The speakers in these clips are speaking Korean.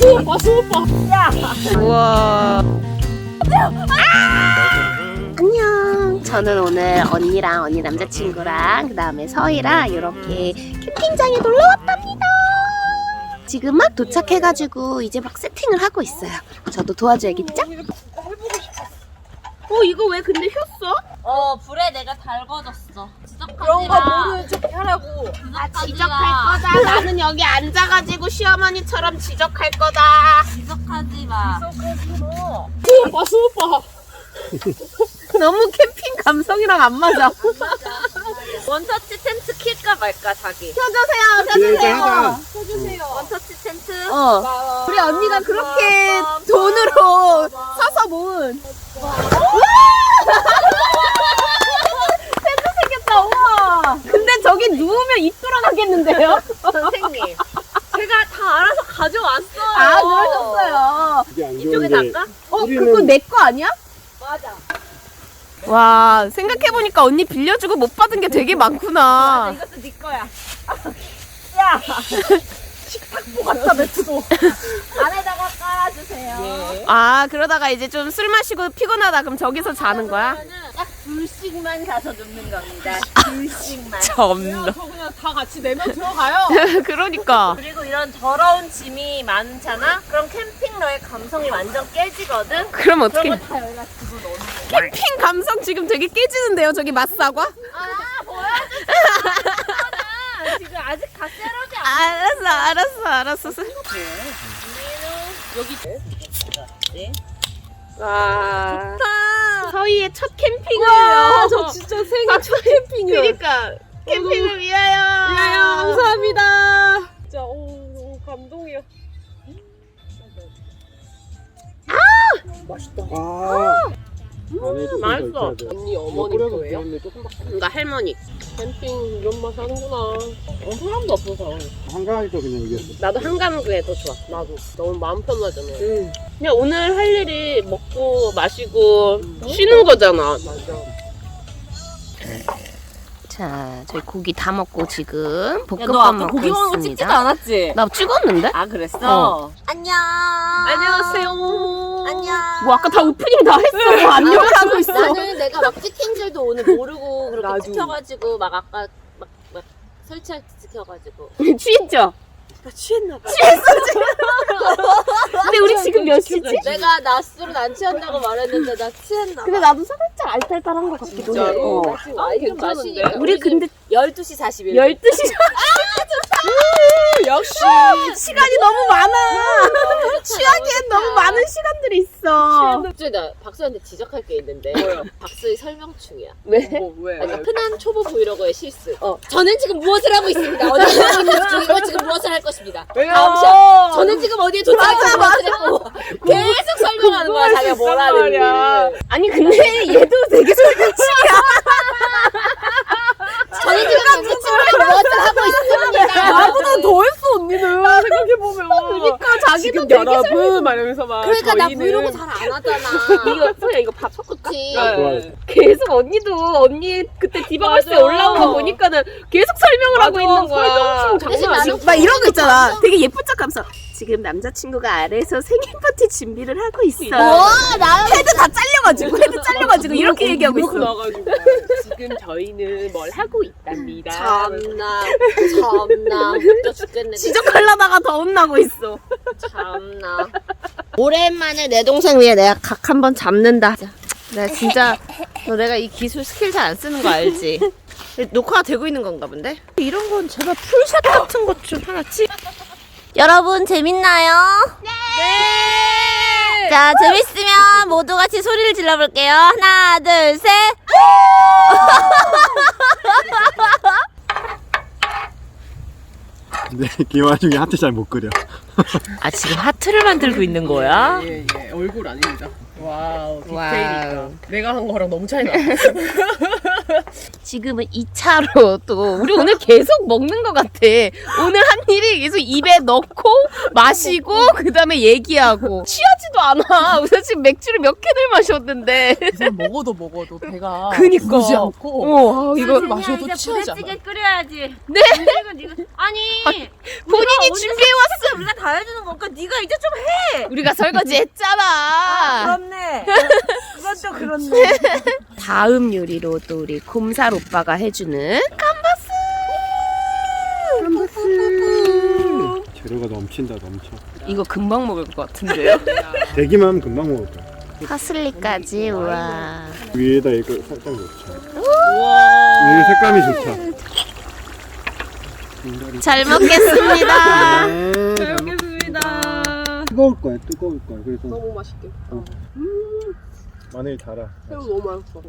수오빠 수오빠 우와. 안녕. 저는 오늘 언니랑 언니 남자친구랑 그 다음에 서희랑 이렇게 캠핑장에 놀러 왔답니다. 지금 막 도착해가지고 이제 막 세팅을 하고 있어요. 저도 도와줘야겠죠? 어 이거 왜 근데 휘었어? 어 불에 내가 달궈졌어. 그런 거 마. 모르는 척 하라고 아 지적할 마. 거다. 나는 여기 앉아가지고 시어머니처럼 지적할 거다. 지적하지 마. 수오빠 수오빠 너무 캠핑 감성이랑 안 맞아. 원터치 텐트 킬까 말까 자기. 펴주세요, 펴주세요. 해주세요 원터치 텐트. 어. 우리 언니가 그렇게 돈으로 사서 모은. 텐트 생겼다, 우와. 저기 누우면 입 돌아가겠는데요? 선생님. 제가 다 알아서 가져왔어요. 아, 그러셨어요. 이게 안 이쪽에 좋은데 닦아? 어, 우리는- 그거 내 거 아니야? 맞아. 와, 생각해보니까 언니 빌려주고 못 받은 게 되게 많구나. 이것도 네 거야. 갖다 뱉어도 안에다가 깔아주세요. 아, 그러다가 이제 좀 술 마시고 피곤하다 그럼 저기서 자는 거야? 그러면은 딱 둘씩만 가서 눕는 겁니다. 둘씩만. 참나. 저 그냥 다 같이 내면 들어가요 그러니까. 그리고 이런 더러운 짐이 많잖아? 그럼 캠핑러의 감성이 완전 깨지거든? 그럼 어떻게. 그런 거다 여기다 집어넣는 거야. 캠핑 감성 지금 되게 깨지는데요, 저기 맛사과? 아, 마! 지금 아직 다 세러지 안 알았어, 알았어, 알았어. 여기 와. 좋다. 서희의 첫 와, 캠핑이에요. 저 진짜 생애 첫 캠핑이야 그러니까 캠핑을 위하여. 야야 감사합니다. 진짜 오, 오 감동이야. 아! 안에 조 금더 맛있어. 언니 뭐 어머니 뿌려서 거예요? 그런데 조금밖에 그러니까 할머니. 캠핑 이런 맛 하는구나 어, 사람도 없어서 한가하니까 그냥 이겼어 나도 한가무게 더 좋아. 나도 너무 마음 편하잖아 응. 그냥 오늘 할 일이 먹고 마시고 쉬는 거잖아. 맞아 자, 저희 고기 다 먹고 지금 야, 볶음밥 너 아까 먹고 고기 먹는 거 찍지도 있습니다. 않았지? 나 찍었는데? 아, 그랬어? 어. 안녕. 안녕하세요. 안녕. 뭐 아까 다 오프닝 다 했어. 뭐 안녕을 하고 있어. 나는 내가 막 찍힌 줄도 오늘 모르고 그렇게 나도. 찍혀가지고 막 아까 막, 막 설치할 때 찍혀가지고 우리 취했죠? 나 취했나 봐 근데 우리 지금 몇 시지? 내가 낮술은 안 취한다고 말했는데 나 취했나 근데 나도 살짝 알딸딸한 것 같기도 해. 진짜로? 어. 지금 와인 좀 괜찮은데? 마시니까 우리 근데 12시 41분 12시 역시 시간이 너무 많아. 취하기엔 너무 많은 시간들이 있어. 갑자기 나 박수한테 지적할 게 있는데 뭐요? 박수의 설명충이야 왜? 뭐 왜? 그러니까 흔한 초보 브이로거의 실수 어. 저는 지금 무엇을 하고 있습니다 어디 하고 있는 중이고 지금 무엇을 할 것입니다 왜요? 다음 샷 저는 지금 어디에 도착해서 무엇을 했고 계속 설명하는 거야 자기가 말이야. 하는지 아니 근데 얘도 되게 설명충이야. 저는 지금 무엇을 하고 있습니다 나보다 더 했어 언니는 생각해보면 그러니까 자기도 지금 되게 여러분 막 그러니까 나 저희는 브이로그 잘 안 하잖아 이거 소야 이거 밥 섞을까? 그치 네. 좋아요 계속 언니도 언니 그때 디바걸스에 맞아. 올라온 거 보니까는 계속 설명을 하고 있는 거야. 대신 장난 아니야 나는 막 이런 거 있잖아. 되게 예쁜 척 하면서 지금 남자친구가 아래에서 생일 파티 준비를 하고 있어. 나 헤드 다 잘려가지고 헤드 잘려가지고 이렇게 얘기하고 이렇게 있어. 나가지고 지금 저희는 뭘 하고 있답니다 참나 참나 웃겨 죽겠네 지적하려다가 더 혼나고 있어. 참나 오랜만에 내 동생 위에 내가 각 한번 잡는다 나 진짜 너 내가 이 기술 스킬 잘 안 쓰는 거 알지? 녹화가 되고 있는 건가 본데? 이런 건 제발 풀샷 같은 것 좀 하나 찍. 여러분 재밌나요? 네. 자 재밌으면 모두 같이 소리를 질러볼게요. 하나 둘 셋. 근데 그 와중에 하트 잘 못 그려 아 지금 하트를 만들고 있는 거야? 예 예 얼굴 아닙니다 와우 와우. 디테일이다 내가 한 거랑 너무 차이 나 지금은 2차로 또 우리 오늘 계속 먹는 것 같아. 오늘 한 일이 계속 입에 넣고 마시고 그 다음에 얘기하고 취하지도 않아. 우리가 지금 맥주를 몇 캔을 마셨는데. 먹어도 먹어도 배가 그니까. 부르지 않고 어, 아, 이거 마셔도 취하지 않아 부대찌개 끓여야지. 네? 이거 아니 본인이 준비해 왔어. 우리가 다다 해주는 거니까 네가 이제 좀 해. 우리가 설거지 했잖아. 그 렇네. 그건 또 그렇네. 다음 요리로 또 우리 곰살 오빠가 해주는 감바스. 감바스. 재료가 넘친다 넘쳐. 이거 금방 먹을 것 같은데요? 대기만 하면 금방 먹을 거야. 파슬리까지 우와. 위에다 이거 살짝 넣자. 우와. 위에 색감이 좋다. 잘 먹겠습니다. 뜨거울 거야 뜨거울 거야. 그래서 너무 맛있게. 마늘 달아. 새우 너무 맛있어.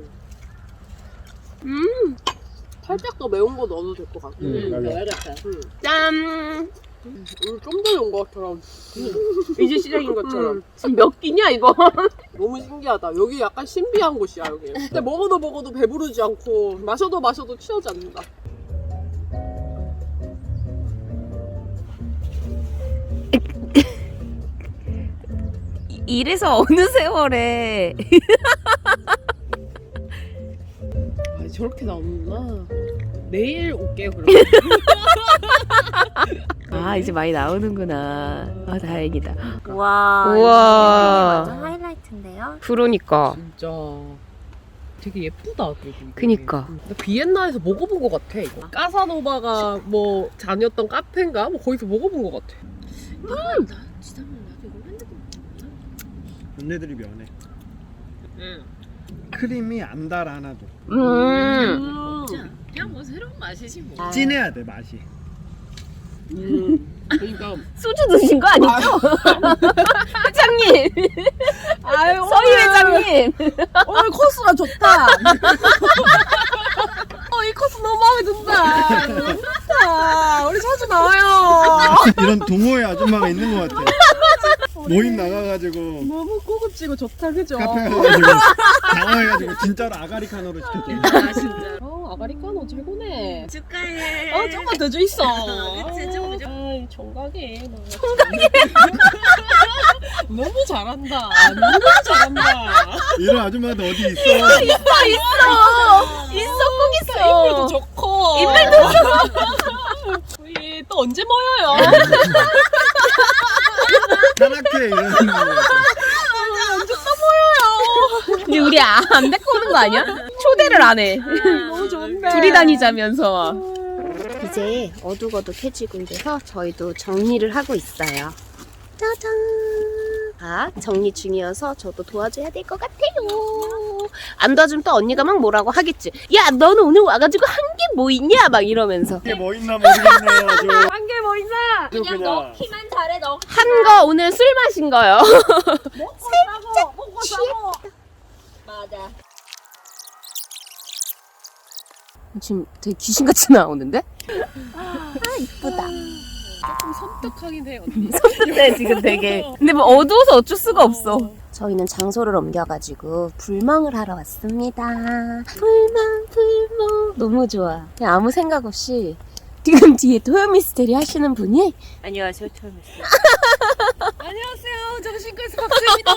음. 살짝 더 매운 거 넣어도 될 것 같아. 음, 맞아. 알겠다. 짠. 음, 좀더 매운 것처럼. 이제 시작인 것처럼. 지금 몇 끼냐 이거? 너무 신기하다. 여기 약간 신비한 곳이야 여기. 근데 먹어도 먹어도 배부르지 않고 마셔도 마셔도 취하지 않는다. 이래서 어느 세월에 아 저렇게 나오는구나. 내일 올게요 그럼. 아 이제 많이 나오는구나. 아 다행이다. 와. 우와. 완전 하이라이트인데요. 그러니까 진짜 되게 예쁘다 그리고 이게. 그니까. 나 비엔나에서 먹어본 것 같아 이거 까사노바가 뭐 다녔던 카페인가 뭐 거기서 먹어본 것 같아 언니들이 면해. 응. 크림이 안 달아 하나도. 음. 그냥 뭐 새로운 맛이지 뭐 진해야 돼 맛이. 음. 그러니까 소주 드신 거 아니죠? 회장님, 아유 서희 회장님. 오늘 코스가 좋다 어 이 코스 너무 마음에 든다 이런 동호회 아줌마가 있는 것 같아. 모임 나가가지고 너무 고급지고 좋다 그죠? 카페 가가지고 당황해가지고 진짜로 아가리카노로 시켰죠. 아 진짜 어 아가리카노 최고네 축하해. 어 조금만 더줘 있어 그치, 조금 더. 아 총각이 총각이 너무 잘한다 너무 잘한다 이런 아줌마도 어디 있어? 있어, 있어, 꼭 인물도 있어. 좋고 인물도 우리 또 언제 모여요? 이러는 거 같아. 언제 또 모여요? 근데 우리 아- 안 데리고 오는 거 아니야? 초대를 안 해. 너무 좋은데 둘이 다니자면서. 이제 어둑어둑해지고 이래서 저희도 정리를 하고 있어요. 짜잔. 아, 정리 중이어서 저도 도와줘야 될 것 같아요. 안 도와주면 또 언니가 막 뭐라고 하겠지. 야, 너는 오늘 와가지고 한 게 뭐 있냐? 막 이러면서. 이게 뭐 있나 모르겠네요. 아주. 한개뭐 있나? 아주 그냥 그냥 넣기만 잘해 넣. 한거 오늘 술 마신 거요. 살짝 먹고 사고. 맞아. 지금 되게 귀신같이 나오는데? 아, 이쁘다. 조금 섬뜩하긴 해 언니 네, 지금 되게. 근데 뭐 어두워서 어쩔 수가 없어. 저희는 장소를 옮겨가지고 불멍을 하러 왔습니다. 불멍, 불멍. 너무 좋아. 그냥 아무 생각 없이. 지금 뒤에 토요미스테리 하시는 분이 안녕하세요 처음이었어요. 안녕하세요 정신과에서 박수입니다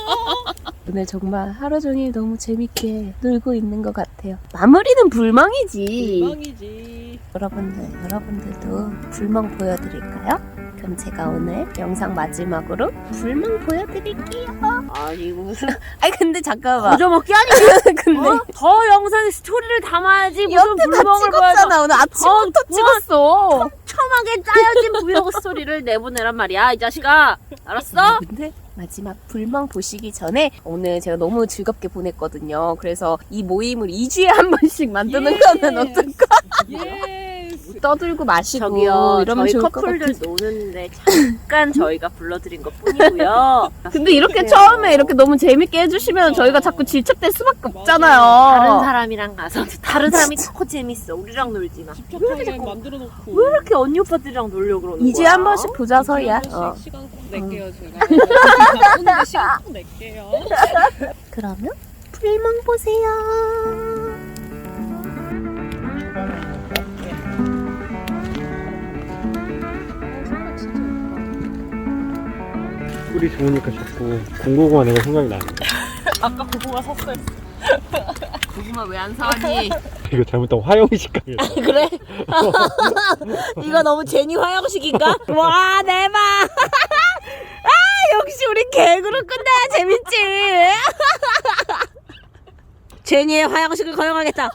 오늘 정말 하루 종일 너무 재밌게 놀고 있는 것 같아요. 마무리는 불멍이지. 대박이지 여러분들, 여러분들도 불멍 보여드릴까요? 그럼 제가 오늘 영상 마지막으로 불멍 보여드릴게요. 아니 무슨 아니 근데 잠깐만. 부저먹기 아니? 근데 어? 더 영상에 스토리를 담아야지 무슨 여태 다 불멍을 보여서 찍었잖아. 오늘 아침부터 어, 찍었어. 촘하게 짜여진 브이로그 스토리를 내보내란 말이야 이 자식아. 알았어? 근데 마지막 불멍 보시기 전에 오늘 제가 너무 즐겁게 보냈거든요. 그래서 이 모임을 2주에 한 번씩 만드는 거는 어떨까? 예스 떠들고 마시고 저기요 이러면 저희 좋을 것 커플들 같아요. 노는데 잠깐 저희가 불러드린 것 뿐이고요. 근데 이렇게 처음에 이렇게 너무 재밌게 해주시면 저희가 자꾸 질척될 수밖에 없잖아요. 다른 사람이랑 가서 다른 사람이 더 재밌어. 우리랑 놀지 마. 집착하게 만들어 놓고 왜 이렇게 언니 오빠들이랑 놀려고 그러는 이제 거야? 한 번씩 보자 서희야. 한 번씩 어. 시간 꼭 낼게요 제가 바쁜데 시간 꼭 낼게요 그러면 불멍 보세요. 꿀이 좋으니까 자꾸 공고구마 내가 생각이 나네. 아까 고구마 샀어요 고구마 왜 안 사왔니? 이거 잘못하면 화영식 가겠다. 그래? 이거 너무 제니 화영식인가? 와 대박! 화양식으로 끝나야 재밌지. 제니의 화양식을 거용하겠다.